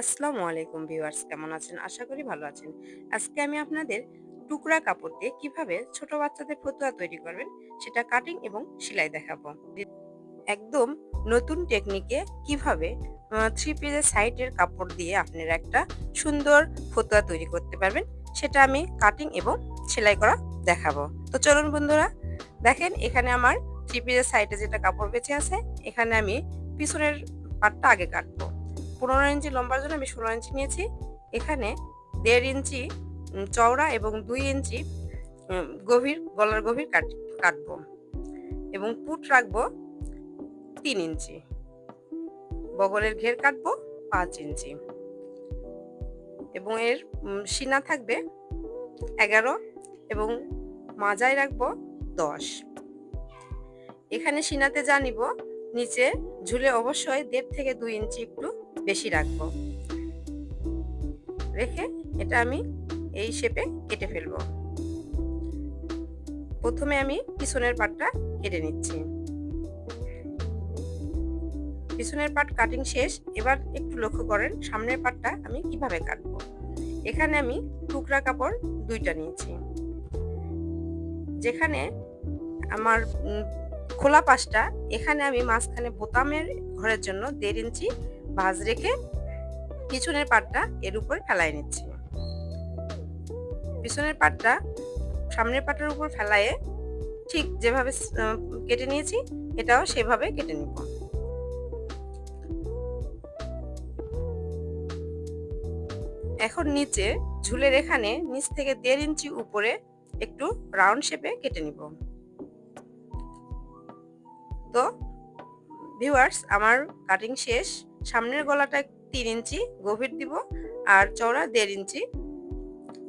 আসসালামু আলাইকুম ভিউয়ার্স, কেমন আছেন? আশা করি ভালো আছেন। আজকে আমি আপনাদের টুকরা কাপড় দিয়ে কীভাবে ছোট বাচ্চাদের ফতুয়া তৈরি করবেন, সেটা কাটিং এবং সেলাই দেখাবো। একদম নতুন টেকনিকে কীভাবে থ্রি পিসের সাইডের কাপড় দিয়ে আপনারা একটা সুন্দর ফতুয়া তৈরি করতে পারবেন, সেটা আমি কাটিং এবং সেলাই করা দেখাবো। তো চলুন বন্ধুরা, দেখেন এখানে আমার থ্রি পিসের সাইডে যেটা কাপড় বেঁচে আছে, এখানে আমি পিছনের পাটটা আগে কাটবো। পনেরো ইঞ্চি লম্বার জন্য আমি ষোলো ইঞ্চি নিয়েছি। এখানে দেড় ইঞ্চি চওড়া এবং দুই ইঞ্চি গভীর, গলার গভীর কাট, কাটবো এবং পুট রাখব তিন ইঞ্চি। বগলের ঘের কাটবো পাঁচ ইঞ্চি। এবং এর সিনা থাকবে এগারো এবং মাজায় রাখব দশ। এখানে সিনাতে যা নিব, নিচে ঝুলে অবশ্যই দেড় থেকে দুই ইঞ্চি একটু বেশি রাখব। রেখে এটা আমি এই শেপে কেটে ফেলব। প্রথমে আমি পিছনের পাটটা কেটে নিচ্ছি। পিছনের পাট কাটিং শেষ, এবার একটু লক্ষ্য করেন সামনের পাটটা আমি কীভাবে কাটবো। এখানে আমি টুকরা কাপড় দুইটা নিয়েছি। যেখানে আমার খোলা পাশটা, এখানে আমি মাঝখানে বোতামের ঘরের জন্য দেড় ইঞ্চি ভাজ রেখে পিছনের পাটটা এর উপর ফেলাই নিচ্ছি। পিছনের পাটটা সামনের পাটের উপর ফেলায়ে ঠিক যেভাবে কেটে নিয়েছি, এটাও সেভাবে কেটে নিব। এখন নিচে ঝুলের এখানে নিচ থেকে দেড় ইঞ্চি উপরে একটু রাউন্ড শেপে কেটে নিব। তো, ভিউয়ার্স, আমার কাটিং শেষ। সামনের গলাটা তিন ইঞ্চি, গভীর দিব, আর চওড়া দেড় ইঞ্চি।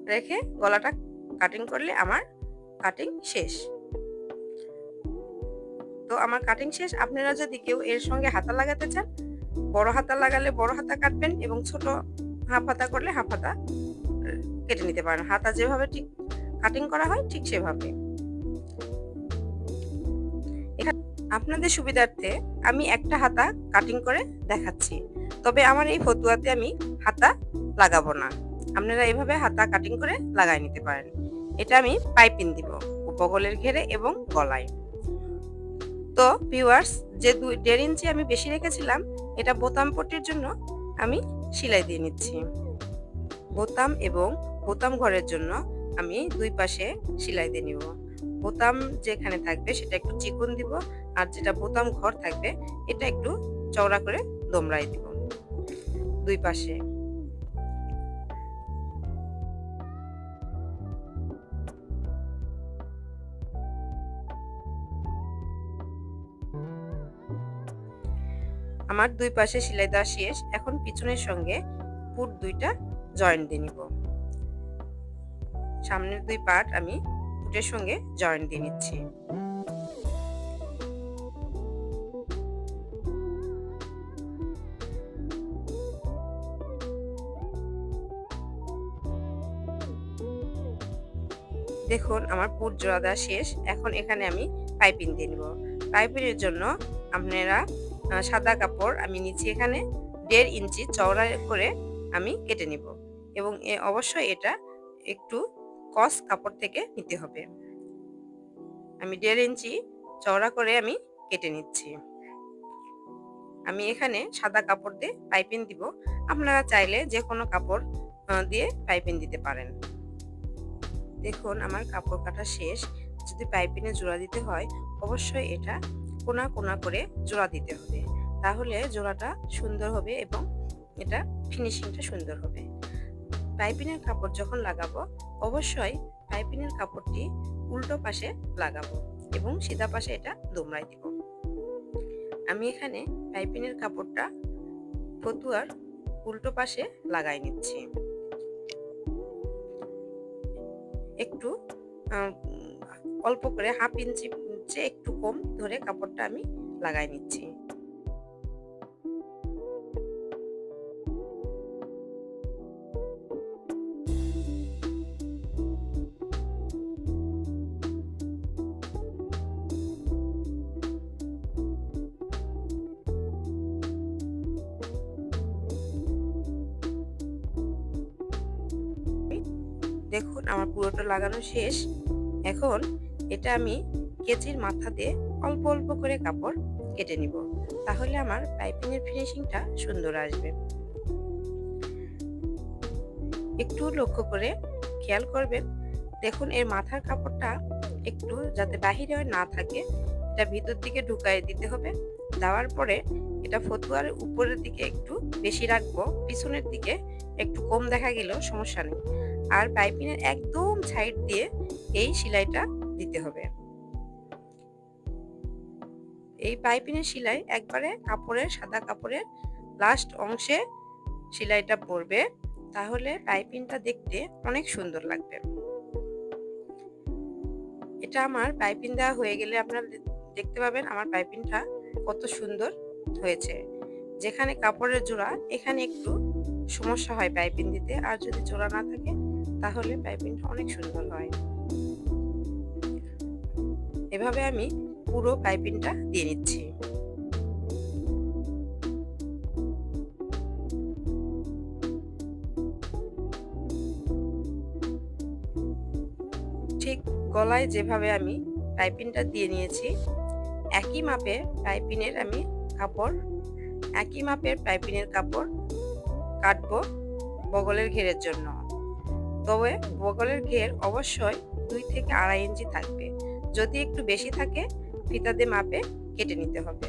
রেখে গলাটা কাটিং করলে আমার কাটিং শেষ। তো আমার কাটিং শেষ। আপনারা যদি কেউ এর সঙ্গে হাতা লাগাতে চান, বড় হাতা লাগালে বড় হাতা কাটবেন এবং ছোট হাফ হাতা করলে হাফ হাতা কেটে নিতে পারেন। হাতা যেভাবে ঠিক কাটিং করা হয়, ঠিক সেভাবে। আপনাদের সুবিধার্থে আমি একটা হাতা কাটিং করে দেখাচ্ছি। তবে আমার এই ফতুয়াতে আমি হাতা লাগাবো না। আপনারা এইভাবে হাতা কাটিং করে লাগাই নিতে পারেন। এটা আমি পাইপিং দিব, উপকলের ঘেরে এবং গলায়। তো ভিউয়ার্স যে দুই, দেড় ইঞ্চি আমি বেশি রেখেছিলাম, এটা বোতাম পট্টির জন্য আমি সেলাই দিয়ে নিচ্ছি। বোতাম এবং বোতাম ঘরের জন্য আমি দুই পাশে সেলাই দিয়ে নিব। বোতাম যেখানে থাকবে সেটা একটু চিকন দিব, আর যেটা বোতাম ঘর থাকবে এটা একটু চওড়া করে দোমরাই দিব। দুই পাশে। আমার দুই পাশে সেলাই দেওয়া শেষ, এখন পিছনের সঙ্গে পুট দুইটা জয়েন্ট দিয়ে নিব। সামনের দুই পার্ট আমি পুটের সঙ্গে জয়েন্ট দিয়ে নিচ্ছি। দেখুন, আমার পুট জোড়া দেওয়া শেষ। এখন এখানে আমি পাইপিং দিয়ে নিব। পাইপিংয়ের জন্য আপনারা সাদা কাপড় আমি নিচ্ছি এখানে দেড় ইঞ্চি চওড়া করে আমি কেটে নিব। এবং অবশ্যই এটা একটু কস কাপড় থেকে নিতে হবে। আমি দেড় ইঞ্চি চওড়া করে আমি কেটে নিচ্ছি। আমি এখানে সাদা কাপড় দিয়ে পাইপিং দিব। আপনারা চাইলে যে কোনো কাপড় দিয়ে পাইপিং দিতে পারেন। দেখুন, আমার কাপড় কাটা শেষ। যদি পাইপিনে জোড়া দিতে হয়, অবশ্যই এটা কোনা কোনা করে জোড়া দিতে হবে। তাহলে জোড়াটা সুন্দর হবে এবং এটা ফিনিশিংটা সুন্দর হবে। পাইপিনের কাপড় যখন লাগাবো, অবশ্যই পাইপিনের কাপড়টি উল্টো পাশে লাগাবো এবং সিধা পাশে এটা দোমড়াই দিব। আমি এখানে পাইপিনের কাপড়টা ফতুয়ার উল্টো পাশে লাগাই নিচ্ছি। একটু অল্প করে হাফ ইঞ্চি একটু কম ধরে কাপড়টা আমি লাগাই নিচ্ছি। দেখুন, আমার পুরোটা লাগানো শেষ। এখন এটা আমি কেচির মাথা দিয়ে অল্প অল্প করে কাপড় কেটে নিব। তাহলে আমার পাইপিংয়ের ফিনিশিংটা সুন্দর আসবে। একটু লক্ষ্য করে খেয়াল করবেন। দেখুন, এর মাথার কাপড়টা একটু যাতে বাহিরে না থাকে, এটা ভিতর দিকে ঢুকাই দিতে হবে। দেওয়ার পরে এটা ফতুয়ার উপরের দিকে একটু বেশি রাখব, পিছনের দিকে একটু কম দেখা গেলেও সমস্যা নেই। আর পাইপিনের একদম সাইড দিয়ে এই সেলাইটা দিতে হবে। এই পাইপিনের সেলাই একবারে কাপড়ের সাদা কাপড়ের লাস্ট অংশে সেলাইটা পড়বে তাহলে পাইপিংটা দেখতে অনেক সুন্দর লাগবে। এটা আমার পাইপিং দেওয়া হয়ে গেলে আপনারা দেখতে পাবেন আমার পাইপিংটা কত সুন্দর হয়েছে। যেখানে কাপড়ের জোড়া, এখানে একটু সমস্যা হয় পাইপিং দিতে। আর যদি জোড়া না থাকে তাহলে পাইপিংটা অনেক সুন্দর হয়। এভাবে আমি পুরো পাইপিংটা দিয়ে নিচ্ছি। ঠিক গলায় যেভাবে আমি পাইপিংটা দিয়ে নিয়েছি, একই মাপের পাইপিনের আমি কাপড়, একই মাপের পাইপিনের কাপড় কাটবো বগলের ঘেরের জন্য। তবে বগলের ঘের অবশ্যই দুই থেকে আড়াই ইঞ্চি থাকবে। যদি একটু বেশি থাকে ফিতা মাপে কেটে নিতে হবে।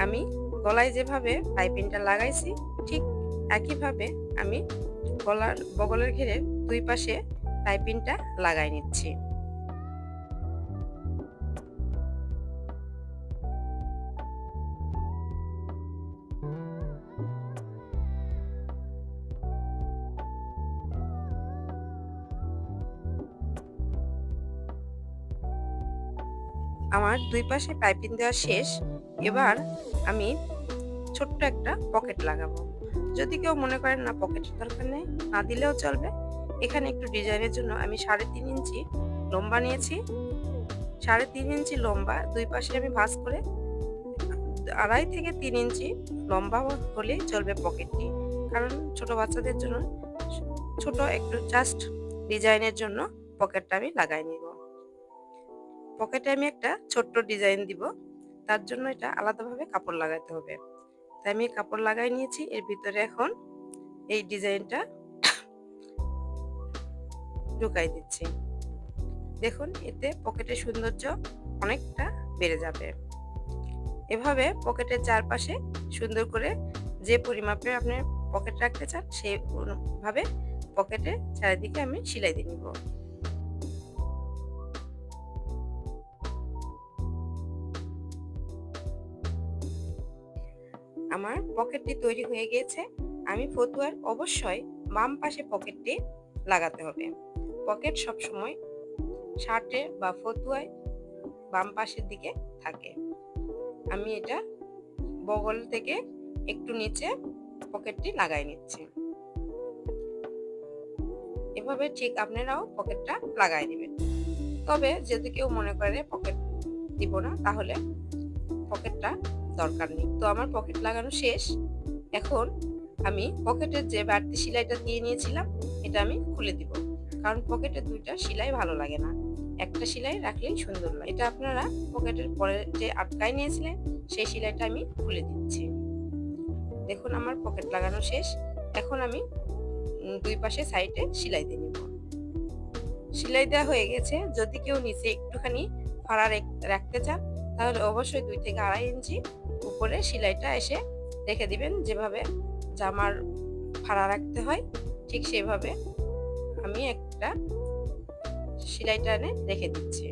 আমি গলায় যেভাবে পাইপিংটা লাগাইছি, ঠিক একইভাবে আমি গলার বগলের ঘেরের দুই পাশে পাইপিংটা লাগাই নিচ্ছি। আমার দুই পাশে পাইপিং দেওয়া শেষ, এবার আমি ছোট্ট একটা পকেট লাগাবো। যদি কেউ মনে করেন, না, পকেটের দরকার নেই, না দিলেও চলবে। এখানে একটু ডিজাইনের জন্য আমি সাড়ে তিন ইঞ্চি লম্বা নিয়েছি। সাড়ে তিন ইঞ্চি লম্বা, দুই পাশে আমি ভাঁজ করে আড়াই থেকে তিন ইঞ্চি লম্বা হলেই চলবে পকেটটি। কারণ ছোট বাচ্চাদের জন্য, ছোট একটু জাস্ট ডিজাইনের জন্য পকেটটা আমি লাগাই নিব। পকেটে আমি একটা ছোট্ট ডিজাইন দিব। তার জন্য এটা আলাদাভাবে কাপড় লাগাতে হবে। তাই আমি কাপড় লাগাই নিয়েছি। এর ভিতরে এখন এই ডিজাইনটা ঢুকাই দিচ্ছি। দেখুন, এতে পকেটের সৌন্দর্য অনেকটা বেড়ে যাবে। এভাবে পকেটের চারপাশে সুন্দর করে যে পরিমাপে আপনি পকেট রাখতে চান সেইভাবে পকেটে চারিদিকে আমি সেলাই দিয়ে নিব। আমার পকেটটি তৈরি হয়ে গিয়েছে, আমি ফতুয়ার অবশ্যই বাম পাশে পকেটটি লাগাতে হবে। পকেট সবসময় শার্টে বা ফতুয়ায় বাম পাশের দিকে থাকে। আমি এটা বগল থেকে একটু নিচে পকেটটি লাগাই নিচ্ছি। এভাবে ঠিক আপনারাও পকেটটা লাগাই নেবেন। তবে যদি কেউ মনে করে পকেট দিব না, তাহলে পকেটটা দরকার নেই। তো আমার পকেট লাগানো শেষ। এখন আমি পকেটের যে বাড়তি সেলাইটা দিয়ে নিয়েছিলাম, এটা আমি খুলে দিব। কারণ পকেটের দুইটা সেলাই ভালো লাগে না। একটা সেলাই রাখলেই সুন্দর লাগে। এটা আপনারা পকেটের পরে যে আটকায় নিয়েছিলেন, সেই সেলাইটা আমি খুলে দিচ্ছি। দেখুন আমার পকেট লাগানো শেষ। এখন আমি দুই পাশে সাইডে সেলাই দিয়ে নিব। সেলাই দেওয়া হয়ে গেছে। যদি কেউ নিচে একটুখানি ফাড়া রাখতে চান, তাহলে অবশ্যই দুই থেকে আড়াই ইঞ্চি উপরে সেলাইটা এসে রেখে দিবেন। যেভাবে জামার ফাড়া রাখতে হয়, ঠিক সেভাবে আমি একটা সেলাইটা এনে রেখে দিচ্ছি।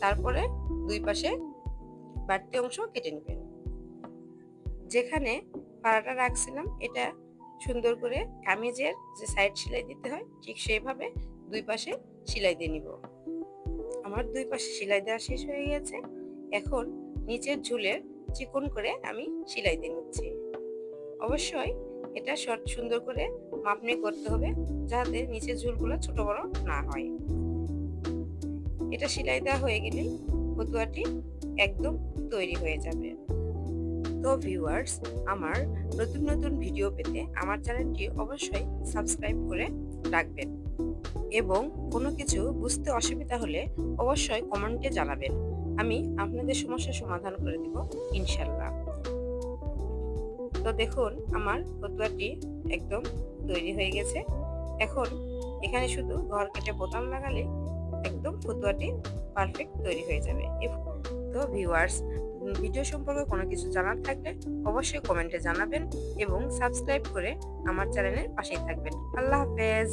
তারপরে দুই পাশে বাড়তি অংশ কেটে নেবেন। যেখানে পাড়াটা রাখছিলাম, এটা সুন্দর করে কামিজের যে সাইড সেলাই দিতে হয়, ঠিক সেইভাবে দুই পাশে সেলাই দিয়ে নিব। আমার দুই পাশে সেলাই দেওয়া শেষ হয়ে গেছে। এখন নিচের ঝুলের চিকন করে আমি সেলাই দিয়ে নিচ্ছি। অবশ্যই এটা শর্ট সুন্দর করে মাপনি করতে হবে যাতে নিচের ঝুলগুলো ছোট বড় না হয়। এটা সেলাই দেওয়া হয়ে গেলেই ফতুয়াটি একদম তৈরি হয়ে যাবে। তো ভিউয়ার্স আমার নতুন নতুন ভিডিও পেতে আমার চ্যানেলটি অবশ্যই সাবস্ক্রাইব করে রাখবেন। এবং কোনো কিছু বুঝতে অসুবিধা হলে অবশ্যই কমেন্টে জানাবেন। আমি আপনাদের সমস্যার সমাধান করে দিব, ইনশাল্লাহ। তো দেখুন, আমার ফতুয়াটি একদম তৈরি হয়ে গেছে। এখন এখানে শুধু ঘর কেটে বোতাম লাগালে একদম ফতুয়াটি পারফেক্ট তৈরি হয়ে যাবে। তো ভিউয়ার্স ভিডিও সম্পর্কে কোনো কিছু জানার থাকলে অবশ্যই কমেন্টে জানাবেন এবং সাবস্ক্রাইব করে আমার চ্যানেলের পাশেই থাকবেন। আল্লাহ হাফেজ।